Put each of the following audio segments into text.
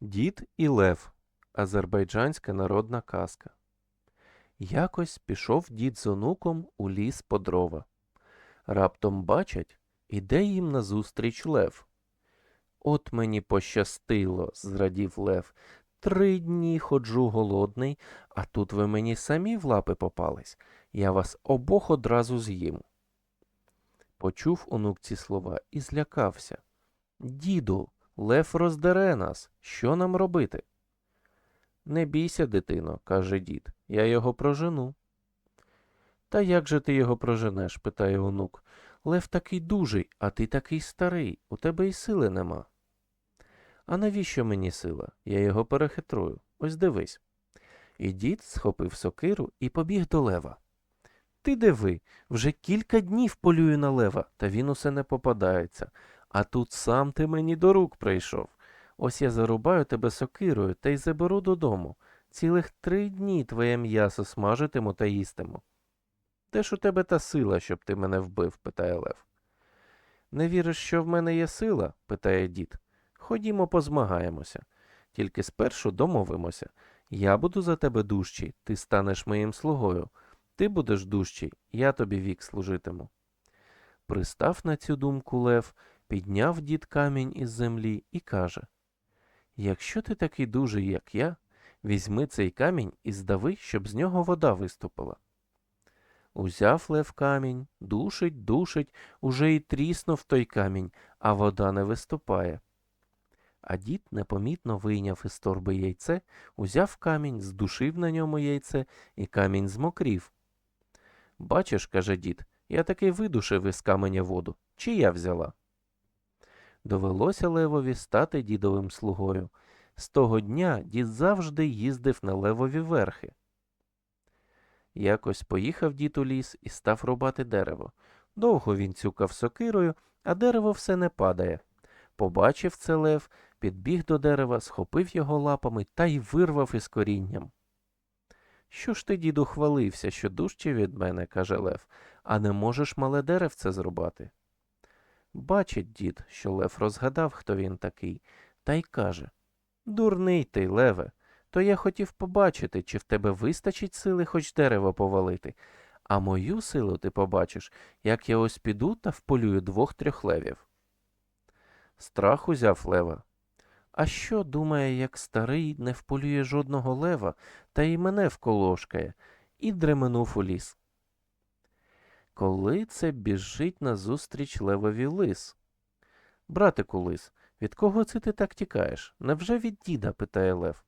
Дід і Лев. Азербайджанська народна казка. Якось пішов дід з онуком у ліс по дрова. Раптом бачать, іде їм назустріч лев. От мені пощастило, зрадів лев. Три дні ходжу голодний, а тут ви мені самі в лапи попались. Я вас обох одразу з'їм. Почув онук ці слова і злякався. Діду, лев роздере нас. Що нам робити? Не бійся, дитино, каже дід, я його прожену. Та як же ти його проженеш? питає онук. Лев такий дужий, а ти такий старий, у тебе й сили нема. А навіщо мені сила? Я його перехитрую. Ось дивись. І дід схопив сокиру і побіг до лева. Ти диви, вже кілька днів полюю на лева, та він усе не попадається. А тут сам ти мені до рук прийшов. Ось я зарубаю тебе сокирою та й заберу додому. Цілих три дні твоє м'ясо смажитиму та їстиму. Де ж у тебе та сила, щоб ти мене вбив? питає Лев. Не віриш, що в мене є сила? питає дід. Ходімо, позмагаємося. Тільки спершу домовимося. Я буду за тебе дужчий, ти станеш моїм слугою. Ти будеш дужчий, я тобі вік служитиму. Пристав на цю думку Лев, підняв дід камінь із землі і каже Якщо ти такий дужий, як я, візьми цей камінь і здави, щоб з нього вода виступила. Узяв лев камінь, душить, душить, уже й тріснув той камінь, а вода не виступає. А дід непомітно вийняв із торби яйце, узяв камінь, здушив на ньому яйце, і камінь змокрів. Бачиш, каже дід, я таки видушив із каменя воду. Чи я взяла? Довелося левові стати дідовим слугою. З того дня дід завжди їздив на левові верхи. Якось поїхав дід у ліс і став рубати дерево. Довго він цюкав сокирою, а дерево все не падає. Побачив це лев, підбіг до дерева, схопив його лапами та й вирвав із корінням. Що ж ти, діду, хвалився, що дужче від мене, каже лев, а не можеш мале деревце зрубати? Бачить дід, що лев розгадав, хто він такий, та й каже Дурний ти, леве, то я хотів побачити, чи в тебе вистачить сили хоч дерево повалити, а мою силу ти побачиш, як я ось піду та вполюю двох-трьох левів. Страх узяв лева. А що думає, як старий не вполює жодного лева, та й мене вколошкає, і дременув у ліс. Коли це біжить назустріч левові лис? Братику лис, від кого це ти так тікаєш? Невже від діда? питає Лев.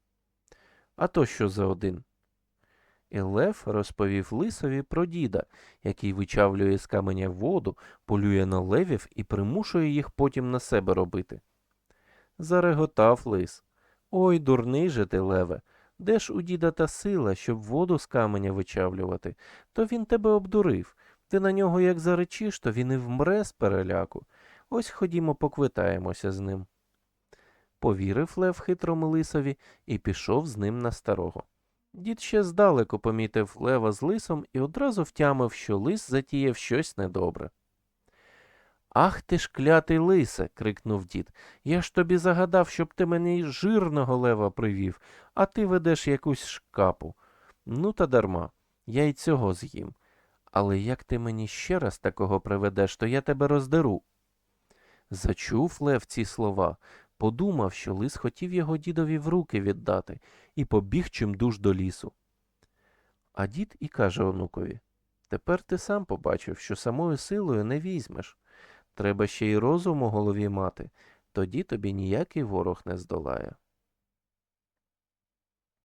А то що за один? І Лев розповів лисові про діда, який вичавлює з каменя воду, полює на левів і примушує їх потім на себе робити. Зареготав лис. Ой, дурний же ти, леве, де ж у діда та сила, щоб воду з каменя вичавлювати? То він тебе обдурив. Ти на нього як заречиш, то він і вмре з переляку. Ось ходімо поквитаємося з ним. Повірив Лев хитрому лисові і пішов з ним на старого. Дід ще здалеку помітив лева з лисом і одразу втямив, що лис затіяв щось недобре. Ах ти ж клятий лисе. крикнув дід. Я ж тобі загадав, щоб ти мені жирного лева привів, а ти ведеш якусь шкапу. Ну та дарма, я й цього з'їм. Але як ти мені ще раз такого приведеш, то я тебе роздеру. Зачув Лев ці слова, подумав, що лис хотів його дідові в руки віддати, і побіг чимдуж до лісу. А дід і каже онукові Тепер ти сам побачив, що самою силою не візьмеш. Треба ще й розум у голові мати, тоді тобі ніякий ворог не здолає.